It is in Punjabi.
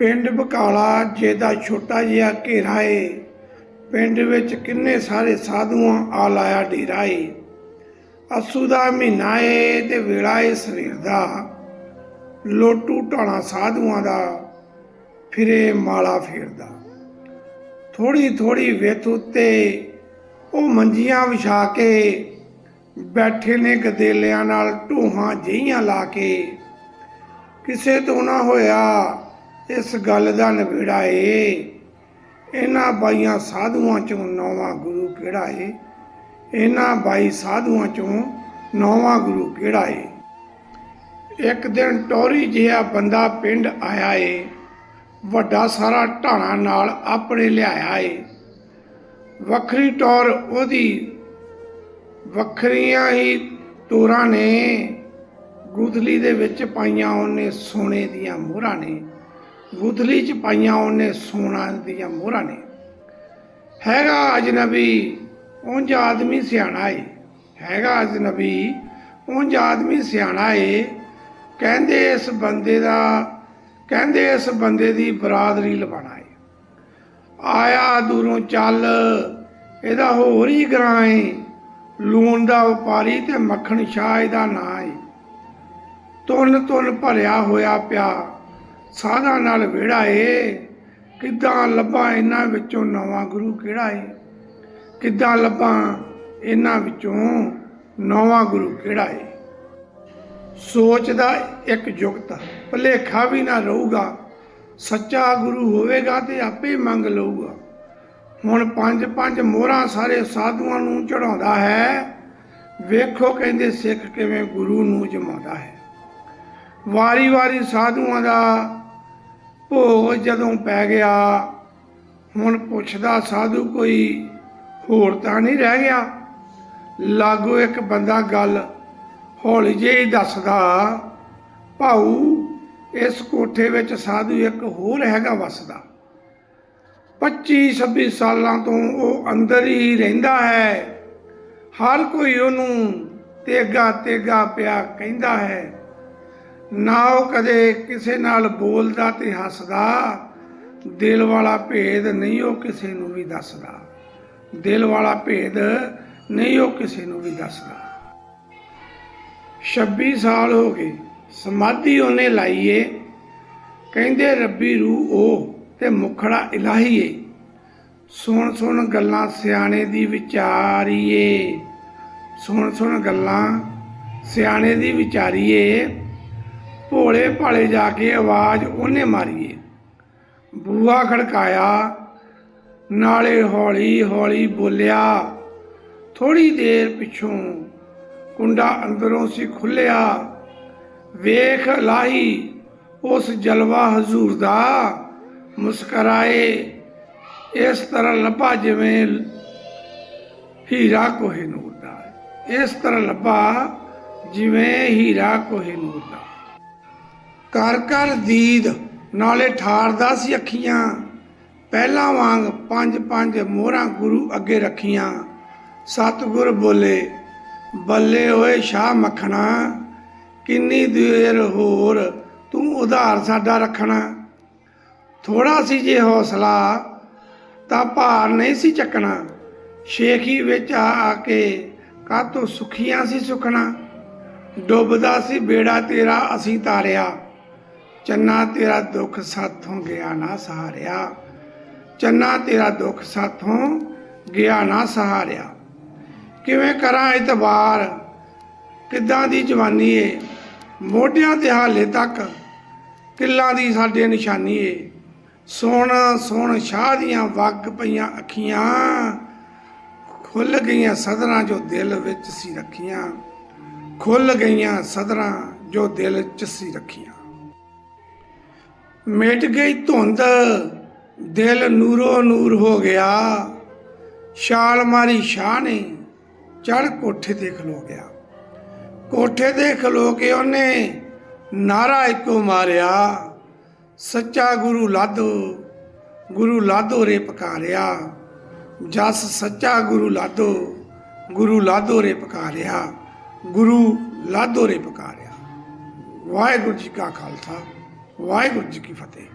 ਪਿੰਡ ਬਕਾਲਾ ਜਿਹਦਾ ਛੋਟਾ ਜਿਹਾ ਘੇਰਾ ਏ, ਪਿੰਡ ਵਿੱਚ ਕਿੰਨੇ ਸਾਰੇ ਸਾਧੂਆਂ ਆ ਲਾਇਆ ਡੇਰਾ ਏ। ਅਸੂ ਦਾ ਮਹੀਨਾ ਏ ਤੇ ਵੇਲਾ ਏ ਸਵੇਰ ਦਾ। ਲੋਟੂ ਢਾਣਾ ਸਾਧੂਆਂ ਦਾ, ਫਿਰੇ ਮਾਲਾ ਫੇਰਦਾ। ਥੋੜੀ ਥੋੜੀ ਵਿੱਥ ਉੱਤੇ ਉਹ ਮੰਜੀਆਂ ਵਿਛਾ ਕੇ ਬੈਠੇ ਨੇ ਗਦੇਲਿਆਂ ਨਾਲ ਢੂਹਾਂ ਜਿਹੀਆਂ ਲਾ ਕੇ। ਕਿਸੇ ਤੋਂ ਨਾ ਹੋਇਆ ਇਸ ਗੱਲ ਦਾ ਨਿਬੇੜਾ ਏ। ਇਹਨਾਂ ਬਾਈਆਂ ਸਾਧੂਆਂ ਚੋਂ ਨੌਵਾਂ ਗੁਰੂ ਕਿਹੜਾ ਏ? ਇਹਨਾਂ ਬਾਈ ਸਾਧੂਆਂ ਚੋਂ ਨੌਵਾਂ ਗੁਰੂ ਕਿਹੜਾ ਏ? ਇੱਕ ਦਿਨ ਟੋਰੀ ਜਿਹਾ ਬੰਦਾ ਪਿੰਡ ਆਇਆ ਏ। ਵੱਡਾ ਸਾਰਾ ਢਾਣਾ ਨਾਲ ਆਪਣੇ ਲਿਆਇਆ ਏ। ਵੱਖਰੀ ਟੌਰ ਉਹਦੀ ਵੱਖਰੀਆਂ ਹੀ ਤੋਰਾਂ ਨੇ। ਗੁਦਲੀ ਦੇ ਵਿੱਚ ਪਾਈਆਂ ਉਹਨੇ ਸੋਨੇ ਦੀਆਂ ਮੋਹਰਾਂ ਨੇ। ਗੁਦਲੀ 'ਚ ਪਾਈਆਂ ਉਹਨੇ ਸੋਨਾ ਦੀਆਂ ਮੋਹਰਾਂ ਨੇ। ਹੈਗਾ ਅਜਨਬੀ, ਉਂਝ ਆਦਮੀ ਸਿਆਣਾ ਏ। ਹੈਗਾ ਅਜਨਬੀ, ਉਂਝ ਆਦਮੀ ਸਿਆਣਾ ਏ। ਕਹਿੰਦੇ ਇਸ ਬੰਦੇ ਦਾ, ਕਹਿੰਦੇ ਇਸ ਬੰਦੇ ਦੀ ਬਰਾਦਰੀ ਲਵਾਣਾ ਏ। ਆਇਆ ਦੂਰੋਂ ਚੱਲ, ਇਹਦਾ ਹੋਰ ਹੀ ਗਰਾਂ ਏ। ਲੂਣ ਦਾ ਵਪਾਰੀ ਤੇ ਮੱਖਣ ਸ਼ਾਹ ਇਹਦਾ ਨਾਂ ਏ। ਤੁੰਨ ਤੁੰਨ ਭਰਿਆ ਹੋਇਆ ਪਿਆ। ਸਾਧਾ ਨਾਲ ਵਿਹੜਾ ਏ। ਕਿੱਦਾਂ ਲੱਭਾਂ ਇਹਨਾਂ ਵਿੱਚੋਂ ਨਵਾਂ ਗੁਰੂ ਕਿਹੜਾ ਏ? ਕਿੱਦਾਂ ਲੱਭਾਂ ਇਹਨਾਂ ਵਿੱਚੋਂ ਨਵਾਂ ਗੁਰੂ ਕਿਹੜਾ ਏ? ਸੋਚ ਦਾ ਇੱਕ ਜੁਗਤ, ਭਲੇਖਾ ਵੀ ਨਾ ਰਹੂਗਾ। ਸੱਚਾ ਗੁਰੂ ਹੋਵੇਗਾ ਤੇ ਆਪੇ ਮੰਗ ਲਊਗਾ। ਹੁਣ ਪੰਜ ਪੰਜ ਮੋਹਰਾਂ ਸਾਰੇ ਸਾਧੂਆਂ ਨੂੰ ਚੜਾਉਂਦਾ ਹੈ। ਵੇਖੋ ਕਹਿੰਦੇ ਸਿੱਖ ਕਿਵੇਂ ਗੁਰੂ ਨੂੰ ਜਮਾਉਂਦਾ ਹੈ। ਵਾਰੀ-ਵਾਰੀ ਸਾਧੂਆਂ ਦਾ ਭੋਗ ਜਦੋਂ ਪੈ ਗਿਆ, ਹੁਣ ਪੁੱਛਦਾ ਸਾਧੂ ਕੋਈ ਹੋਰ ਤਾਂ ਨਹੀਂ ਰਹਿ ਗਿਆ। ਲਾਗੋ ਇੱਕ ਬੰਦਾ ਗੱਲ ਹੌਲੀ ਜਿਹੀ ਦੱਸਦਾ, ਭਾਊ, ਇਸ ਕੋਠੇ ਵਿੱਚ ਸਾਧੂ ਇੱਕ ਹੋਰ ਹੈਗਾ ਵਸਦਾ। 25 26 ਸਾਲਾਂ ਤੋਂ ਉਹ ਅੰਦਰ ਹੀ ਰਹਿੰਦਾ ਹੈ। ਹਰ ਕੋਈ ਉਹਨੂੰ ਤੇਗਾ ਤੇਗਾ ਪਿਆ ਕਹਿੰਦਾ ਹੈ। ਨਾ ਉਹ ਕਦੇ ਕਿਸੇ ਨਾਲ ਬੋਲਦਾ ਤੇ ਹੱਸਦਾ। ਦਿਲ ਵਾਲਾ ਭੇਦ ਨਹੀਂ ਉਹ ਕਿਸੇ ਨੂੰ ਵੀ ਦੱਸਦਾ। ਦਿਲ ਵਾਲਾ ਭੇਦ ਨਹੀਂ ਉਹ ਕਿਸੇ ਨੂੰ ਵੀ ਦੱਸਦਾ। 26 ਸਾਲ ਹੋ ਗਏ, ਸਮਾਧੀ ਉਹਨੇ ਲਾਈਏ। ਕਹਿੰਦੇ, ਰੱਬੀ ਰੂਹ ਉਹ ਤੇ ਮੁਖੜਾ ਇਲਾਹੀਏ। ਸੁਣ ਸੁਣ ਗੱਲਾਂ ਸਿਆਣੇ ਦੀ ਵਿਚਾਰੀਏ। ਸੁਣ ਸੁਣ ਗੱਲਾਂ ਸਿਆਣੇ ਦੀ ਵਿਚਾਰੀਏ। ਭੋਲੇ ਭਾਲੇ ਜਾ ਕੇ ਆਵਾਜ਼ ਉਹਨੇ ਮਾਰੀਏ ਬੂਆ ਖੜਕਾਇਆ, ਨਾਲੇ ਹੌਲੀ ਹੌਲੀ ਬੋਲਿਆ ਥੋੜੀ ਦੇਰ ਪਿੱਛੋਂ ਕੁੰਡਾ ਅੰਦਰੋਂ ਸੀ ਖੁੱਲਿਆ ਵੇਖ ਲਾਹੀ, ਉਸ ਜਲਵਾ ਹਜ਼ੂਰ ਦਾ ਮੁਸਕਰਾਏ। ਇਸ ਤਰ੍ਹਾਂ ਲੱਭਾ ਜਿਵੇਂ ਹੀਰਾ ਕੋਹੇ ਨੂਰ ਦਾ। ਇਸ ਤਰ੍ਹਾਂ ਲੱਭਾ ਜਿਵੇਂ ਹੀਰਾ ਕੋਹੇ ਨੂਰ ਦਾ। ਕਰ ਕਰ ਦੀਦ, ਨਾਲੇ ਠਾਰਦਾ ਸੀ ਅੱਖੀਆਂ। ਪਹਿਲਾਂ ਵਾਂਗ ਪੰਜ ਪੰਜ ਮੋਹਰਾਂ ਗੁਰੂ ਅੱਗੇ ਰੱਖੀਆਂ। ਸਤਿਗੁਰ ਬੋਲੇ, ਬੱਲੇ ਓਏ ਸ਼ਾਹ ਮੱਖਣਾ, ਕਿੰਨੀ ਦੇਰ ਹੋਰ ਤੂੰ ਉਧਾਰ ਸਾਡਾ ਰੱਖਣਾ। ਥੋੜਾ ਸੀ ਜੇ ਹੌਸਲਾ, ਤਾਂ ਭਾਰ ਨਹੀਂ ਸੀ ਚੱਕਣਾ। ਸ਼ੇਖੀ ਵਿੱਚ ਆ ਆ ਕੇ ਕਾਤੋਂ ਸੁਖੀਆਂ ਸੀ ਸੁਖਣਾ। ਡੁੱਬਦਾ ਸੀ ਬੇੜਾ ਤੇਰਾ ਅਸੀਂ ਤਾਰਿਆ। ਚੰਨਾ ਤੇਰਾ ਦੁੱਖ ਸਾਥੋਂ ਗਿਆ ਨਾ ਸਹਾਰਿਆ। ਚੰਨਾ ਤੇਰਾ ਦੁੱਖ ਸਾਥੋਂ ਗਿਆ ਨਾ ਸਹਾਰਿਆ। ਕਿਵੇਂ ਕਰਾਂ ਇਤਬਾਰ? ਕਿੱਦਾਂ ਦੀ ਜਵਾਨੀ ਏ? ਮੋਢਿਆਂ ਤੇ ਹਾਲੇ ਤੱਕ ਕਿੱਲਾਂ ਦੀ ਸਾਡੇ ਨਿਸ਼ਾਨੀ ਏ। ਸੋਣ ਸੋਣ ਸ਼ਾਹ ਦੀਆਂ ਵਗ ਪਈਆਂ ਅੱਖੀਆਂ ਖੁੱਲ ਗਈਆਂ ਸਦਰਾਂ ਜੋ ਦਿਲ ਵਿੱਚ ਸੀ ਰੱਖੀਆਂ। ਖੁੱਲ ਗਈਆਂ ਸਦਰਾਂ ਜੋ ਦਿਲ 'ਚ ਸੀ ਰੱਖੀਆਂ। ਮਿਟ ਗਈ ਧੁੰਦ, ਦਿਲ ਨੂਰੋ ਨੂਰ ਹੋ ਗਿਆ। ਛਾਲ ਮਾਰੀ ਸ਼ਾਹ ਨੇ ਚੜ ਕੋਠੇ ਤੇ ਖਲੋ ਗਿਆ। ਕੋਠੇ ਤੇ ਖਲੋ ਕੇ ਉਹਨੇ ਨਾਰਾ ਇੱਕੋ ਮਾਰਿਆ। ਸੱਚਾ ਗੁਰੂ ਲਾਦੋ, ਗੁਰੂ ਲਾਧੋ ਰੇ ਪਕਾਰਿਆ। ਜਸ ਸੱਚਾ ਗੁਰੂ ਲਾਦੋ, ਗੁਰੂ ਲਾਧੋ ਰੇ ਪਕਾਰਿਆ। ਗੁਰੂ ਲਾਧੋ ਰੇ ਪਕਾਰਿਆ। ਵਾਹਿਗੁਰੂ ਜੀ ਕਾ ਖਾਲਸਾ। ਵਾਹਿਗੁਰੂ ਜੀ ਕੀ ਫਤਿਹ।